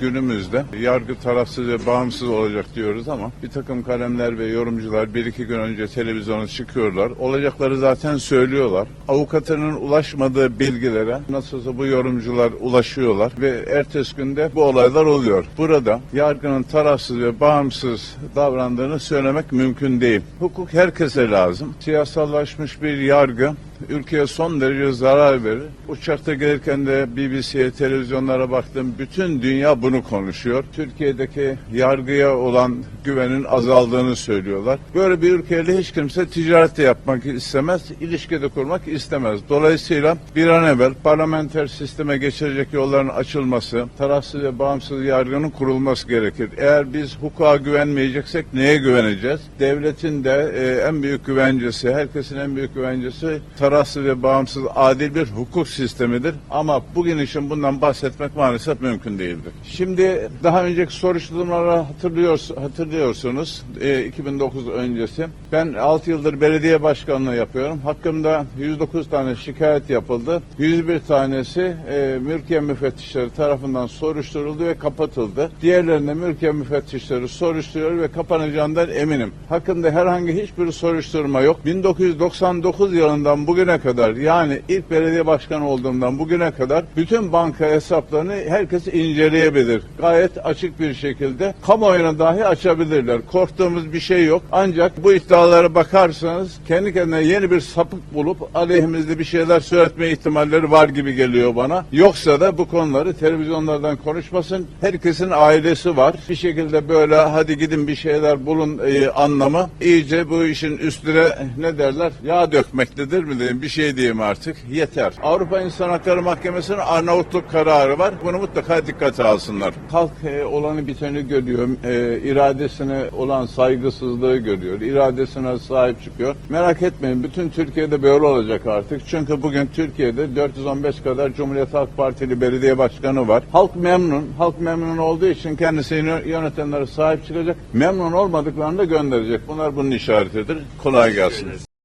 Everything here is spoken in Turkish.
Günümüzde yargı tarafsız ve bağımsız olacak diyoruz ama bir takım kalemler ve yorumcular bir iki gün önce televizyona çıkıyorlar. Olacakları zaten söylüyorlar. Avukatının ulaşmadığı bilgilere nasılsa bu yorumcular ulaşıyorlar ve ertesi günde bu olaylar oluyor. Burada yargının tarafsız ve bağımsız davrandığını söylemek mümkün değil. Hukuk herkese lazım. Siyasallaşmış bir yargı ülkeye son derece zarar verir. Uçakta gelirken de BBC'ye, televizyonlara baktım. Bütün dünya bunu konuşuyor. Türkiye'deki yargıya olan güvenin azaldığını söylüyorlar. Böyle bir ülkeyle hiç kimse ticaret de yapmak istemez, ilişki de kurmak istemez. Dolayısıyla bir an evvel parlamenter sisteme geçirecek yolların açılması, tarafsız ve bağımsız yargının kurulması gerekir. Eğer biz hukuka güvenmeyeceksek neye güveneceğiz? Devletin de e, en büyük güvencesi, herkesin en büyük güvencesi tarafsız ve bağımsız adil bir hukuk sistemidir. Ama bugün için bundan bahsetmek maalesef mümkün değildir. Şimdi daha önceki soruşturmaları hatırlıyor, hatırlıyorsunuz. E, 2009 öncesi. Ben 6 yıldır belediye başkanlığı yapıyorum. Hakkımda 109 tane şikayet yapıldı. 101 tanesi e, mülkiye müfettişleri tarafından soruşturuldu ve kapatıldı. Diğerlerinde mülkiye müfettişleri soruşturuyor ve kapanacağından eminim. Hakkında herhangi hiçbir soruşturma yok. 1999 yılından bugüne kadar yani ilk belediye başkanı olduğumdan bugüne kadar bütün banka hesaplarını herkes inceleyebilir. Gayet açık bir şekilde kamuoyuna dahi açabilirler. Korktuğumuz bir şey yok. Ancak bu iddialara bakarsanız kendi kendine yeni bir sapık bulup aleyhimizde bir şeyler söyletme ihtimalleri var gibi geliyor bana. Yoksa da bu konuları televizyonlardan konuşmasın. Herkesin ailesi var. Bir şekilde böyle hadi gidin bir şeyler bulun e, anlamı iyice bu işin üstüne ne derler yağ dökmektedir mi diyeyim bir şey diyeyim artık yeter. Avrupa İnsan Hakları Mahkemesi'nin Arnavutluk kararı var. Bunu mutlaka dikkate alsınlar. Halk e, olanı biteni görüyor. E, iradesine olan saygısızlığı görüyor. İradesine sahip çıkıyor. Merak etmeyin bütün Türkiye'de böyle olacak artık. Çünkü bugün Türkiye'de 415 kadar Cumhuriyet Halk Partili belediye başkanı var. Halk memnun. Halk memnun olduğu için kendisini yönetenlere sahip çıkacak. Memnun olmadıklarını da gönderecek. Bunlar bunun işaretidir. Kolay gelsin.